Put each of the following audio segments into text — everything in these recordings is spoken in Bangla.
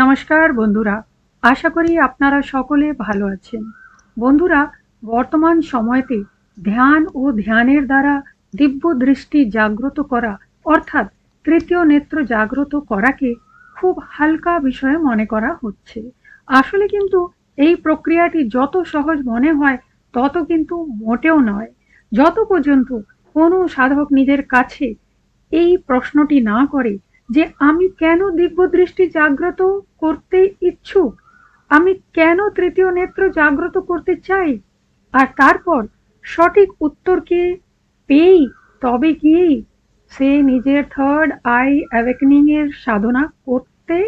নমস্কার বন্ধুরা, আশা করি আপনারা সকলে ভালো আছেন। বন্ধুরা, বর্তমান সময়তে ধ্যান ও ধ্যানের দ্বারা দিব্য দৃষ্টি জাগ্রত করা, অর্থাৎ তৃতীয় নেত্র জাগ্রত করাকে খুব হালকা বিষয়ে মনে করা হচ্ছে। আসলে কিন্তু এই প্রক্রিয়াটি যত সহজ মনে হয়, তত কিন্তু মোটেও নয়। যত পর্যন্ত কোনো সাধক নিজের কাছে এই প্রশ্নটি না করে যে আমি কেন দিব্য দৃষ্টি জাগ্রত করতে ইচ্ছুক? আমি কেন তৃতীয় নেত্র জাগ্রত করতে চাই? আর তারপর সঠিক উত্তরকে পেয়েই তবে গিয়েই সে নিজের থার্ড আই অ্যাওয়েকনিং এর সাধনা করতে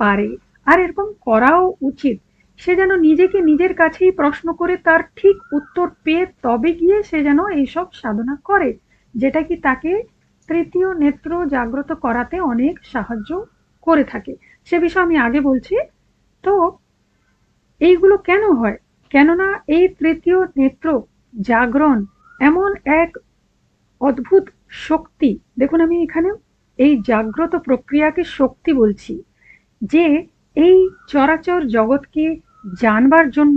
পারে? আর এরকম করাও উচিত। সে যেন নিজেকে নিজের কাছেই প্রশ্ন করে তার ঠিক উত্তর পেয়ে তবে গিয়ে সে যেন এইসব সাধনা করে, যেটা কি তাকে তৃতীয় নেত্র জাগ্রত করাতে অনেক সাহায্য করে থাকে। সে বিষয়ে আমি আগে বলছি। তো এইগুলো কেন হয়? কেননা এই তৃতীয় নেত্র জাগরণ এমন এক অদ্ভুত শক্তি। দেখুন আমি এখানে এই জাগ্রত প্রক্রিয়াকে শক্তি বলছি, যে এই চরাচর জগৎকে জানবার জন্য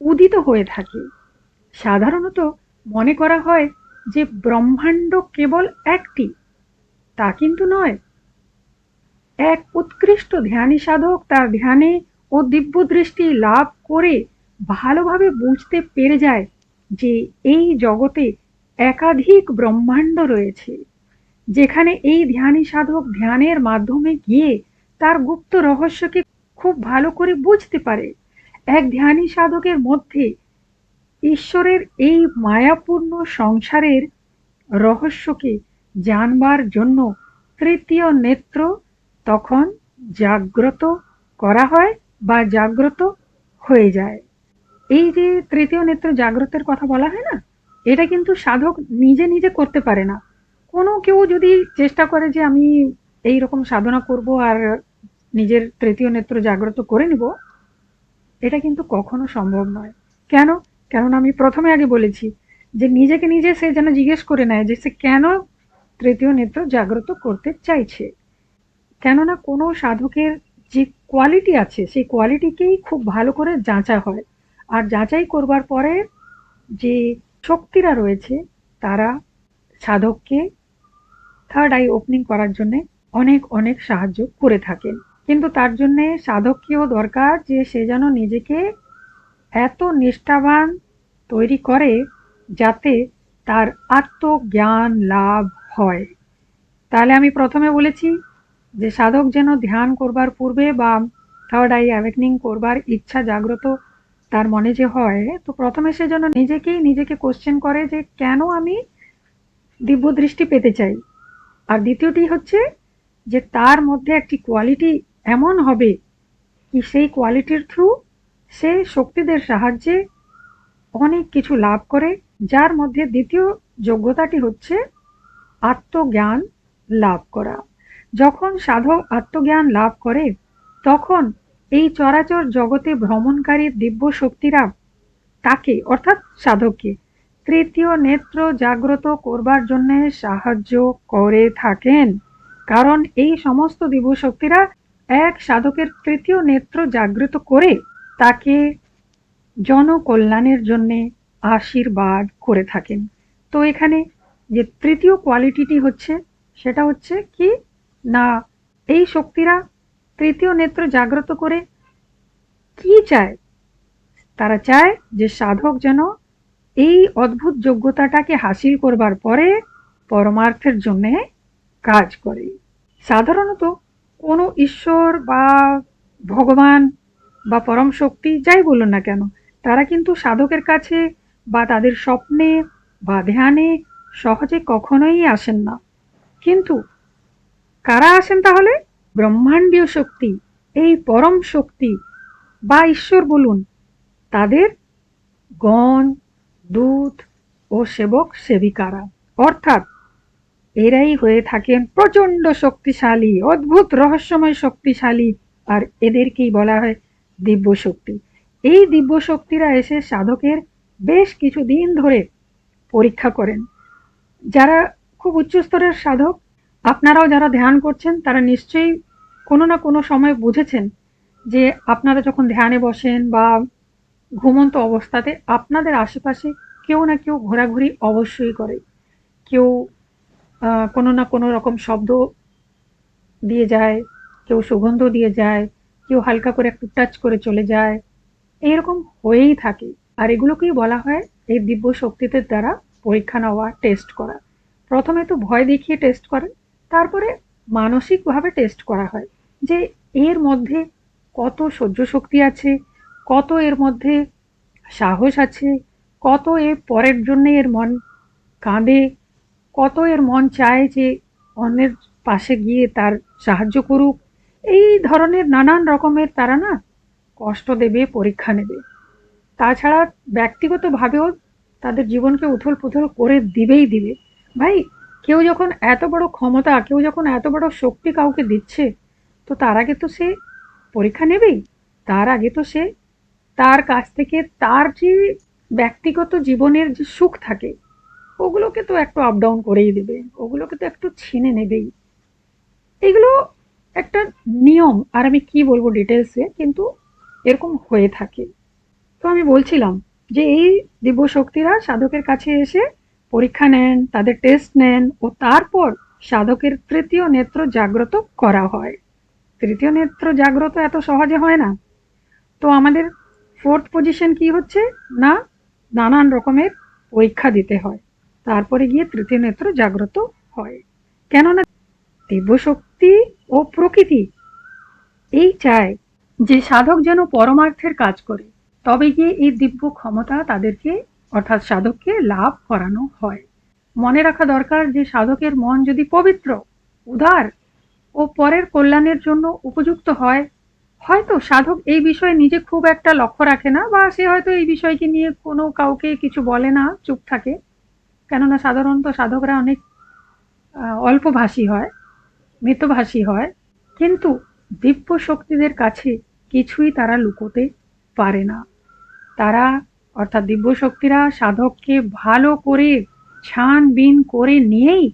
উদিত হয়ে থাকে। সাধারণত মনে করা হয় যে ব্রহ্মাণ্ড কেবল একটি তা কিন্তু নয়। এক উৎকৃষ্ট ধ্যানী সাধক তার ধ্যানে ও দিব্য দৃষ্টি লাভ করে ভালোভাবে বুঝতে পেরে যায় যে এই জগতে একাধিক ব্রহ্মাণ্ড রয়েছে, যেখানে এই ধ্যানী সাধক ধ্যানের মাধ্যমে গিয়ে তার গুপ্ত রহস্যকে খুব ভালো করে বুঝতে পারে। এক ধ্যানী সাধকের মধ্যে ঈশ্বরের এই মায়াপূর্ণ সংসারের রহস্যকে জানবার জন্য তৃতীয় নেত্র তখন জাগ্রত করা হয় বা জাগ্রত হয়ে যায়। এই যে তৃতীয় নেত্র জাগ্রতের কথা বলা হয় না, এটা কিন্তু সাধক নিজে নিজে করতে পারে না। কোনো কেউ যদি চেষ্টা করে যে আমি এই রকম সাধনা করব আর নিজের তৃতীয় নেত্র জাগ্রত করে নিব, এটা কিন্তু কখনো সম্ভব নয়। কেন? কেননা আমি প্রথমে আগে বলেছি যে নিজেকে নিজে সে যেন জিজ্ঞেস করে নেয় যে সে কেন তৃতীয় নেত্র জাগ্রত করতে চাইছে। কেননা কোনো সাধকের যে কোয়ালিটি আছে, সেই কোয়ালিটিকেই খুব ভালো করে যাচা হয়। আর যাচাই করবার পরে যে শক্তিরা রয়েছে, তারা সাধককে থার্ড আই ওপেনিং করার জন্যে অনেক অনেক সাহায্য করে থাকেন। কিন্তু তার জন্যে সাধককেও দরকার যে সে যেন নিজেকে এত নিষ্ঠাবান তৈরি করে, যাতে তার আত্মজ্ঞান, লাভ হয়। তাহলে আমি প্রথমে বলেছি যে সাধক যেন ধ্যান করবার পূর্বে বা থার্ড আই অ্যাওয়েকনিং করবার ইচ্ছা জাগ্রত তার মনে যে হয়, তো প্রথমে সে যেন নিজেকেই নিজেকে কোশ্চেন করে যে কেন আমি দিব্য দৃষ্টি পেতে চাই? আর দ্বিতীয়টি হচ্ছে যে তার মধ্যে একটি কোয়ালিটি এমন হবে কি সেই কোয়ালিটির থ্রু সে শক্তিদের সাহায্যে অনেক কিছু লাভ করে, যার মধ্যে দ্বিতীয় যোগ্যতাটি হচ্ছে আত্মজ্ঞান লাভ করা। যখন সাধক আত্মজ্ঞান লাভ করে, তখন এই চরাচর জগতে ভ্রমণকারী দিব্য শক্তিরা তাকে, অর্থাৎ সাধককে, তৃতীয় নেত্র জাগ্রত করবার জন্য সাহায্য করে থাকেন। কারণ এই সমস্ত দিব্য শক্তিরা এক সাধকের তৃতীয় নেত্র জাগ্রত করে তাকে জনকল্যাণের জন্যে আশীর্বাদ করে থাকেন। তো এখানে যে তৃতীয় কোয়ালিটিটি হচ্ছে, সেটা হচ্ছে কি? না, এই শক্তিরা তৃতীয় নেত্র জাগ্রত করে কি চায়? তারা চায় যে সাধক যেন এই অদ্ভুত যোগ্যতাটাকে হাসিল করবার পরে পরমার্থের জন্য কাজ করে। সাধারণত কোনো ঈশ্বর বা ভগবান বা পরম শক্তি যাই বলুন না কেন, তারা কিন্তু সাধকের কাছে বা তাদের স্বপ্নে বা ধ্যানে সহজে কখনোই আসেন না। কিন্তু কারা আসেন তাহলে? ব্রহ্মাণ্ডীয় শক্তি, এই পরম শক্তি বা ঈশ্বর বলুন। তাদের গণ, দূত ও সেবক সেবিকারা। অর্থাৎ এরাই হয়ে থাকেন প্রচণ্ড শক্তিশালী, অদ্ভুত রহস্যময় শক্তিশালী, আর এদেরকেই বলা হয় দিব্য শক্তি এই দিব্য শক্তিরা এসে সাধকের বেশ কিছু দিন ধরে পরীক্ষা করেন। যারা খুব উচ্চস্তরের সাধক, আপনারাও যারা ধ্যান করছেন, তারা নিশ্চয়ই কোনো না কোনো সময় বুঝেছেন যে আপনারা যখন ধ্যানে বসেন বা ঘুমন্ত অবস্থাতে, আপনাদের আশেপাশে কেউ না কেউ ঘোরাঘুরি অবশ্যই করে। কেউ কোনো না কোনো রকম শব্দ দিয়ে যায়, কেউ সুগন্ধ দিয়ে যায়, কেউ হালকা করে একটু টাচ করে চলে যায়। এইরকম হয়েই থাকে। আর এগুলোকেই বলা হয় এই দিব্য শক্তিদের দ্বারা পরীক্ষা নেওয়া টেস্ট করা। প্রথমে তো ভয় দেখিয়ে টেস্ট করেন, তারপরে মানসিকভাবে টেস্ট করা হয় যে এর মধ্যে কত সহ্য শক্তি আছে, কত এর মধ্যে সাহস আছে, কত এ পরের জন্য এর মন কাঁদে, কত এর মন চায় যে অন্যের পাশে গিয়ে তার সাহায্য করুক। এই ধরনের নানান রকমের তারা না কষ্ট দেবে, পরীক্ষা নেবে। তাছাড়া ব্যক্তিগতভাবেও তাদের জীবনকে উথল পুথল করে দিবেই দিবে। ভাই, কেউ যখন এত বড় ক্ষমতা, কেউ যখন এত বড় শক্তি কাউকে দিচ্ছে, তো তার আগে তো সে পরীক্ষা নেবেই। তার আগে তো সে তার কাছ থেকে তার যে ব্যক্তিগত জীবনের যে সুখ থাকে, ওগুলোকে তো একটু আপ ডাউন করেই দেবে, ওগুলোকে তো একটু ছিনে নেবেই। এগুলো একটা নিয়ম, আর আমি কি বলব ডিটেলসে কিন্তু এরকম হয়ে থাকে। তো আমি বলছিলাম যে এই দিব্য শক্তিরা সাধকের কাছে এসে পরীক্ষা নেন, তাদের টেস্ট নেন ও তারপর সাধকের তৃতীয় নেত্র জাগ্রত করা হয়। তৃতীয় নেত্র জাগ্রত এত সহজে হয় না। তো আমাদের ফোর্থ পজিশন কি হচ্ছে? না, নানান রকমের পরীক্ষা দিতে হয়। তারপরে গিয়ে তৃতীয় নেত্র জাগ্রত হয়। কেননা দিব্য শক্তি ও প্রকৃতি, এই চায় যে সাধক যেন পরমার্থের কাজ করে। তবে গিয়ে এই দিব্য ক্ষমতা তাদেরকে, অর্থাৎ সাধককে লাভ করানো হয়। মনে রাখা দরকার যে সাধকের মন যদি পবিত্র, উদার ও পরের কল্যাণের জন্য উপযুক্ত হয়, হয়তো সাধক এই বিষয়ে নিজে খুব একটা লক্ষ্য রাখে না বা সে হয়তো এই বিষয়কে নিয়ে কোনো কাউকে কিছু বলে না, চুপ থাকে। কেননা সাধারণত সাধকরা অনেক অল্পভাষী হয়, মৃতভাষী হয়। কিন্তু দিব্য শক্তিদের কাছে কিছুই তারা লুকোতে পারে না। তারা, অর্থাৎ দিব্য শক্তিরা সাধককে ভালো করে ছানবিন করে নিয়েই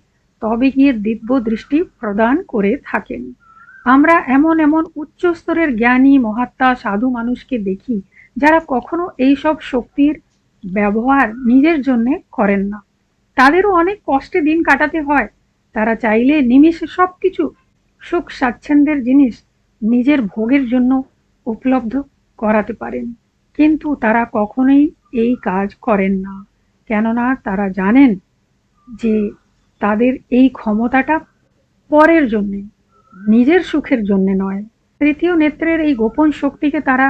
তবে গিয়ে দিব্য দৃষ্টি প্রদান করে থাকেন। আমরা এমন এমন উচ্চ স্তরের জ্ঞানী, মহাত্মা, সাধু মানুষকে দেখি যারা কখনো এইসব শক্তির ব্যবহার নিজের জন্যে করেন না। তাদেরও অনেক কষ্টে দিন কাটাতে হয়। তারা চাইলে নিমিষে সবকিছু সুখ স্বাচ্ছন্দ্যের জিনিস নিজের ভোগের জন্য উপলব্ধ করাতে পারেন। কিন্তু তারা কখনোই এই কাজ করেন না। কেননা তারা জানেন যে তাদের এই ক্ষমতাটা পরের জন্যে, নিজের সুখের জন্যে নয়। তৃতীয় নেত্রের এই গোপন শক্তিকে তারা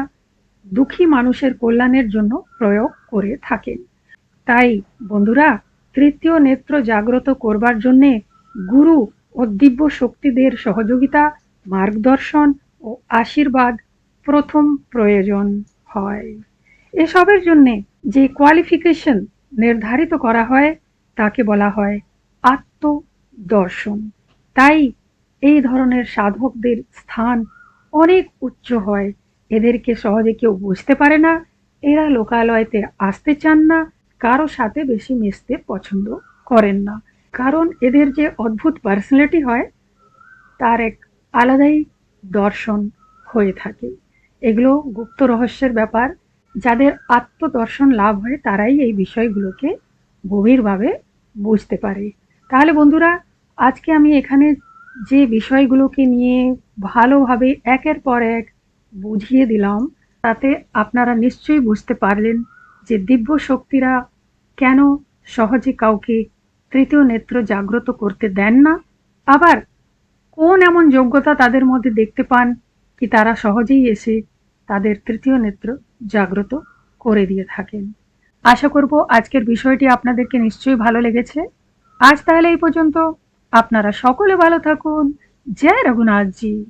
দুঃখী মানুষের কল্যাণের জন্য প্রয়োগ করে থাকেন। তাই বন্ধুরা, তৃতীয় নেত্র জাগ্রত করবার জন্যে গুরু ও দিব্য শক্তিদের সহযোগিতা, মার্গদর্শন ও আশীর্বাদ প্রথম প্রয়োজন। হয়। এসবের জন্যে যে কোয়ালিফিকেশন নির্ধারিত করা হয়, তাকে বলা হয় আত্মদর্শন। তাই এই ধরনের সাধকদের স্থান অনেক উচ্চ হয়। এদেরকে সহজে কেউ বুঝতে পারে না, এরা লোকালয়তে আসতে চান না, কারও সাথে বেশি মিশতে পছন্দ করেন না। কারণ এদের যে অদ্ভুত পার্সোনালিটি হয়, তার এক আলাদাই দর্শন হয়ে থাকে। এগুলো গুপ্ত রহস্যের ব্যাপার। যাদের আত্মদর্শন লাভ হয়, তারাই এই বিষয়গুলোকে গভীরভাবে বুঝতে পারে। তাহলে বন্ধুরা, আজকে আমি এখানে যে বিষয়গুলোকে নিয়ে ভালোভাবে একের পর এক বুঝিয়ে দিলাম, তাতে আপনারা নিশ্চয়ই বুঝতে পারলেন যে দিব্য শক্তিরা কেন সহজে কাউকে তৃতীয় নেত্র জাগ্রত করতে দেন না। আবার কোন এমন যোগ্যতা তাদের মধ্যে দেখতে পান কি তারা সহজেই এসে তাদের তৃতীয় নেত্র জাগ্রত করে দিয়ে থাকেন। আশা করব আজকের বিষয়টি আপনাদেরকে নিশ্চয়ই ভালো লেগেছে। আজ তাহলে এই পর্যন্ত। আপনারা সকলে ভালো থাকুন। জয় রঘুনাথজি।